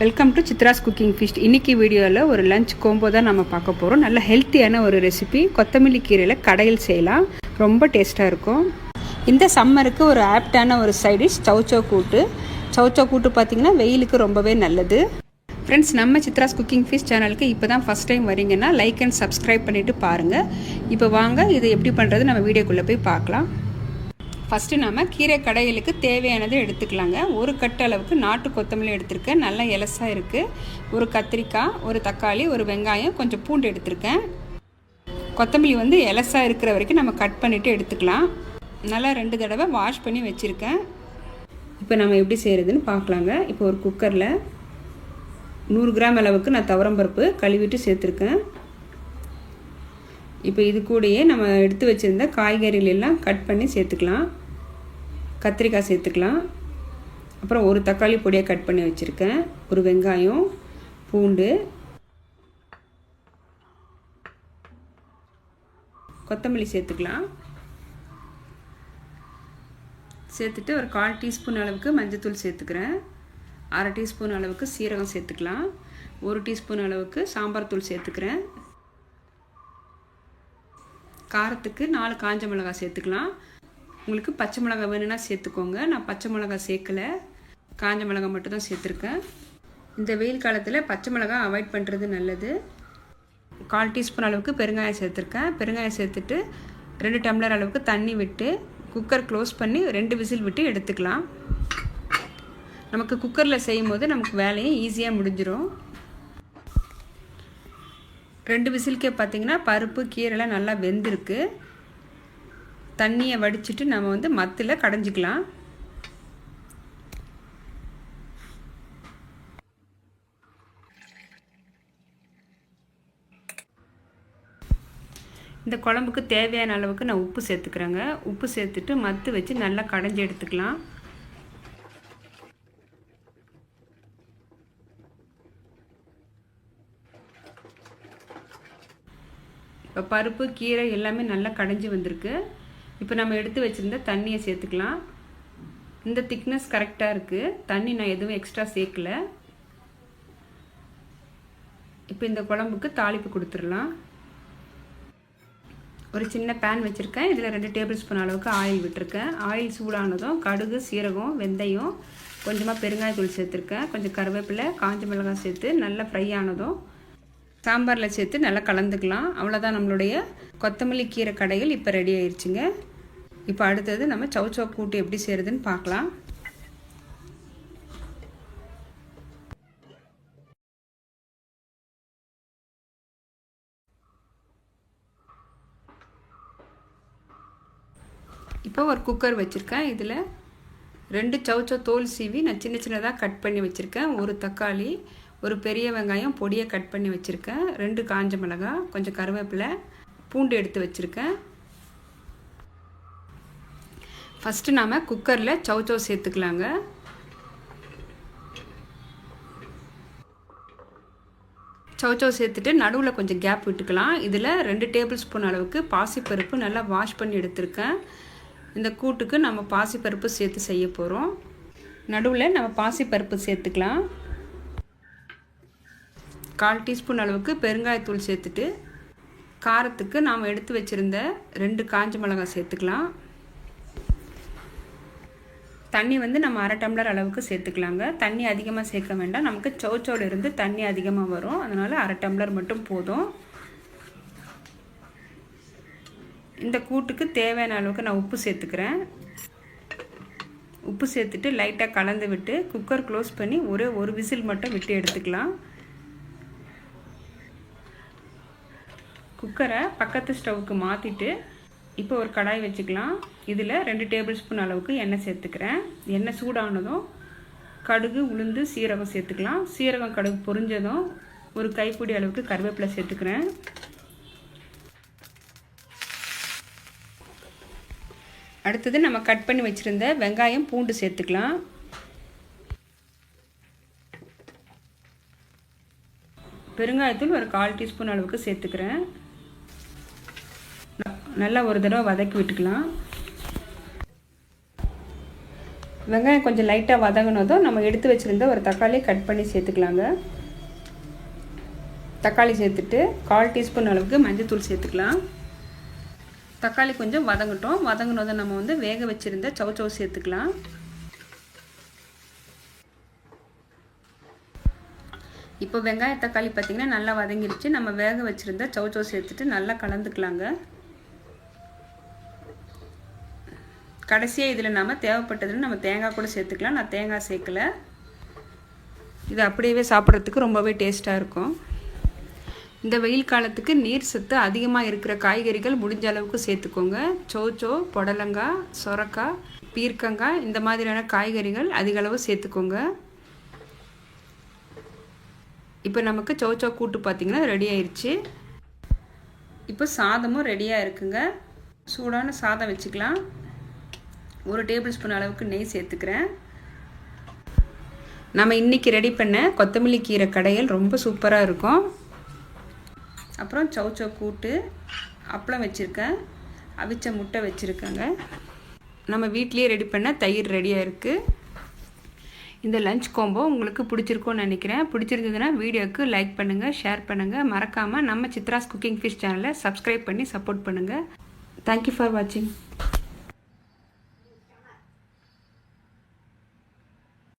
Welcome to Chitra's cooking feast இன்றைக்கி வீடியோவில் ஒரு லஞ்ச் கோம்போ தான் நம்ம பார்க்க போகிறோம் நல்ல ஹெல்த்தியான ஒரு ரெசிபி கொத்தமல்லி கீரையில் கடையில் செய்யலாம். ரொம்ப டேஸ்ட்டாக இருக்கும். இந்த சம்மருக்கு ஒரு ஆப்டான ஒரு சைடிஷ் சவுச்சோ கூட்டு. சவுச்சோ கூட்டு பார்த்திங்கன்னா வெயிலுக்கு ரொம்பவே நல்லது. ஃப்ரெண்ட்ஸ் நம்ம சித்ராஸ் குக்கிங் ஃபீஸ் சேனலுக்கு இப்போ தான் ஃபஸ்ட் டைம் வரீங்கன்னா லைக் அண்ட் சப்ஸ்கிரைப் பண்ணிவிட்டு பாருங்கள் இப்போ வாங்க இதை எப்படி பண்ணுறது நம்ம வீடியோக்குள்ளே போய் பார்க்கலாம். ஃபஸ்ட்டு நம்ம கீரை கடைகளுக்கு தேவையானதை எடுத்துக்கலாங்க. ஒரு கட்டு அளவுக்கு நாட்டு கொத்தமல்லி எடுத்திருக்கேன். நல்லா எலசாக இருக்குது ஒரு கத்திரிக்காய் ஒரு தக்காளி ஒரு வெங்காயம் கொஞ்சம் பூண்டு எடுத்திருக்கேன். கொத்தமல்லி வந்து எலசாக இருக்கிற வரைக்கும் நம்ம கட் பண்ணிவிட்டு எடுத்துக்கலாம். நல்லா ரெண்டு தடவை வாஷ் பண்ணி வச்சுருக்கேன். இப்போ நம்ம எப்படி செய்கிறதுன்னு பார்க்கலாங்க. இப்போ ஒரு குக்கரில் நூறு கிராம் அளவுக்கு நான் துவரம்பருப்பு கழுவிட்டு சேர்த்துருக்கேன். இப்போ இது கூடயே நம்ம எடுத்து வச்சுருந்த காய்கறிகள் எல்லாம் கட் பண்ணி சேர்த்துக்கலாம். கத்திரிக்காய் சேர்த்துக்கலாம். அப்புறம் ஒரு தக்காளி பொடியை கட் பண்ணி வச்சுருக்கேன். ஒரு வெங்காயம் பூண்டு கொத்தமல்லி சேர்த்துக்கலாம். சேர்த்துட்டு ஒரு கால் டீஸ்பூன் அளவுக்கு மஞ்சத்தூள் சேர்த்துக்கிறேன். அரை டீஸ்பூன் அளவுக்கு சீரகம் சேர்த்துக்கலாம். ஒரு டீஸ்பூன் அளவுக்கு சாம்பார் தூள் சேர்த்துக்கிறேன். காரத்துக்கு நாலு காஞ்ச மிளகாய் சேர்த்துக்கலாம். உங்களுக்கு பச்சை மிளகாய் வேணும்னா சேர்த்துக்கோங்க. நான் பச்சை மிளகாய் சேர்க்கலை. காஞ்ச மிளகாய் மட்டும் தான் சேர்த்துருக்கேன். இந்த வெயில் காலத்தில் பச்சை மிளகாய் அவாய்ட் பண்ணுறது நல்லது. கால் டீஸ்பூன் அளவுக்கு பெருங்காயம் சேர்த்துருக்கேன். பெருங்காயம் சேர்த்துட்டு ரெண்டு டம்ளர் அளவுக்கு தண்ணி விட்டு குக்கர் க்ளோஸ் பண்ணி ரெண்டு விசில் விட்டு எடுத்துக்கலாம். நமக்கு குக்கரில் செய்யும் போது நமக்கு வேலையும் ஈஸியாக முடிஞ்சிடும் ரெண்டு விசிலுக்கே பார்த்தீங்கன்னா பருப்பு கீரைலாம் நல்லா வெந்திருக்கு. தண்ணியை வடிச்சிட்டு நம்ம வந்து மத்தில் கடைஞ்சிக்கலாம். இந்த குழம்புக்கு தேவையான அளவுக்கு நான் உப்பு சேர்த்துக்கிறேங்க. உப்பு சேர்த்துட்டு மத்து வச்சு நல்லா கடைஞ்சி எடுத்துக்கலாம். இப்போ பருப்பு கீரை எல்லாமே நல்லா கடைஞ்சி வந்திருக்கு. இப்போ நம்ம எடுத்து வச்சுருந்த தண்ணியை சேர்த்துக்கலாம். இந்த திக்னஸ் கரெக்டாக இருக்குது தண்ணி நான் எதுவும் எக்ஸ்ட்ரா சேர்க்கல. இப்போ இந்த குழம்புக்கு தாளிப்பு கொடுத்துடலாம். ஒரு சின்ன பேன் வச்சுருக்கேன். இதில் ரெண்டு டேபிள் ஸ்பூன் அளவுக்கு ஆயில் விட்டுருக்கேன். ஆயில் சூடானதும் கடுகு சீரகம் வெந்தயம் கொஞ்சமாக பெருங்காயத்தூள் சேர்த்துருக்கேன். கொஞ்சம் கருவேப்பிலை காஞ்ச மிளகாய் சேர்த்து நல்லா ஃப்ரை ஆனதும் சாம்பாரில் சேர்த்து நல்லா கலந்துக்கலாம். அவ்வளோதான் நம்மளுடைய கொத்தமல்லி கீரை கடைகள் இப்போ ரெடி ஆயிடுச்சுங்க இப்போ அடுத்தது நம்ம சவுச்சோ கூட்டு எப்படி செய்கிறதுன்னு பார்க்கலாம். இப்போ ஒரு குக்கர் வச்சுருக்கேன். இதில் ரெண்டு சவுச்சோ தோல் சீவி நான் சின்ன சின்னதாக கட் பண்ணி வச்சுருக்கேன். ஒரு தக்காளி ஒரு பெரிய வெங்காயம் பொடியை கட் பண்ணி வச்சுருக்கேன். ரெண்டு காஞ்ச மிளகாய் கொஞ்சம் கருவேப்பிலை பூண்டு எடுத்து வச்சுருக்கேன். ஃபஸ்ட்டு நாம் குக்கரில் சவுச்சோ சேர்த்துக்கலாங்க. சவுச்சோ சேர்த்துட்டு நடுவில் கொஞ்சம் கேப் விட்டுக்கலாம். இதில் ரெண்டு டேபிள் ஸ்பூன் அளவுக்கு பாசிப்பருப்பு நல்லா வாஷ் பண்ணி எடுத்திருக்கேன். இந்த கூட்டுக்கு நம்ம பாசிப்பருப்பு சேர்த்து செய்ய போகிறோம் நடுவில் நம்ம பாசிப்பருப்பு சேர்த்துக்கலாம். கால் டீஸ்பூன் அளவுக்கு பெருங்காயத்தூள் சேர்த்துட்டு காரத்துக்கு நாம் எடுத்து வச்சுருந்த ரெண்டு காஞ்ச மிளகாய் சேர்த்துக்கலாம். தண்ணி வந்து நம்ம அரை டம்ளர் அளவுக்கு சேர்த்துக்கலாங்க. தண்ணி அதிகமாக சேர்க்க வேண்டாம். நமக்கு சௌச்சோடு இருந்து தண்ணி அதிகமாக வரும். அதனால் அரை டம்ளர் மட்டும் போதும். இந்த கூட்டுக்கு தேவையான அளவுக்கு நான் உப்பு சேர்த்துக்கிறேன். உப்பு சேர்த்துட்டு லைட்டாக கலந்து விட்டு குக்கர் க்ளோஸ் பண்ணி ஒரே ஒரு விசில் மட்டும் விட்டு எடுத்துக்கலாம். குக்கரை பக்கத்து ஸ்டவ்வுக்கு மாற்றிட்டு இப்போ ஒரு கடாய் வச்சுக்கலாம். இதில் ரெண்டு டேபிள் ஸ்பூன் அளவுக்கு எண்ணெய் சேர்த்துக்கிறேன். எண்ணெய் சூடானதும் கடுகு உளுந்து சீரகம் சேர்த்துக்கலாம். சீரகம் கடுகு பொரிஞ்சதும் ஒரு கைப்பிடி அளவுக்கு கருவேப்பிலை சேர்த்துக்கிறேன். அடுத்தது நம்ம கட் பண்ணி வச்சுருந்த வெங்காயம் பூண்டு சேர்த்துக்கலாம். பெருங்காயத்தூள் ஒரு கால் டீஸ்பூன் அளவுக்கு சேர்த்துக்கிறேன். நல்லா ஒரு தடவை வதக்கி விட்டுக்கலாம். வெங்காயம் கொஞ்சம் லைட்டாக வதங்கினதும் நம்ம எடுத்து வச்சுருந்த ஒரு தக்காளி கட் பண்ணி சேர்த்துக்கலாங்க. தக்காளி சேர்த்துட்டு கால் டீஸ்பூன் அளவுக்கு மஞ்சள்தூள் சேர்த்துக்கலாம். தக்காளி கொஞ்சம் வதங்கட்டும். வதங்கினதும் நம்ம வந்து வேக வச்சுருந்த சவுச்சவு சேர்த்துக்கலாம். இப்போ வெங்காய தக்காளி பார்த்திங்கன்னா நல்லா வதங்கிருச்சு. நம்ம வேக வச்சுருந்த சவுச்சோ சேர்த்துட்டு நல்லா கலந்துக்கலாங்க. கடைசியாக இதில் நம்ம தேவைப்பட்டதுன்னு நம்ம தேங்காய் கூட சேர்த்துக்கலாம். நான் தேங்காய் சேர்க்கல. இது அப்படியே சாப்பிட்றதுக்கு ரொம்பவே டேஸ்ட்டாக இருக்கும். இந்த வெயில் காலத்துக்கு நீர் சத்து அதிகமாக இருக்கிற காய்கறிகள் முடிஞ்ச அளவுக்கு சேர்த்துக்கோங்க. சோச்சோ புடலங்காய் சொரக்காய் பீர்க்கங்காய் இந்த மாதிரியான காய்கறிகள் அதிக அளவு சேர்த்துக்கோங்க. இப்போ நமக்கு சோச்சோ கூட்டு பார்த்திங்கன்னா ரெடி ஆயிடுச்சு இப்போ சாதமும் ரெடியாக இருக்குங்க. சூடான சாதம் வச்சுக்கலாம். ஒரு டேபிள் ஸ்பூன் அளவுக்கு நெய் சேர்த்துக்கிறேன். நம்ம இன்றைக்கி ரெடி பண்ண கொத்தமல்லி கீரை கடையில் ரொம்ப சூப்பராக இருக்கும். அப்புறம் சவுச்சோ கூட்டு அப்பளம் வச்சுருக்கேன். அவிச்ச முட்டை வச்சுருக்கேங்க. நம்ம வீட்லேயே ரெடி பண்ண தயிர் ரெடியாக இருக்குது இந்த லஞ்ச் கோம்போ உங்களுக்கு பிடிச்சிருக்கும்னு நினைக்கிறேன். பிடிச்சிருந்ததுன்னா வீடியோவுக்கு லைக் பண்ணுங்கள் ஷேர் பண்ணுங்கள் மறக்காமல் நம்ம சித்ராஸ் குக்கிங் ஃபிஷ் சேனலை சப்ஸ்கிரைப் பண்ணி சப்போர்ட் பண்ணுங்கள் தேங்க்யூ ஃபார் வாட்சிங்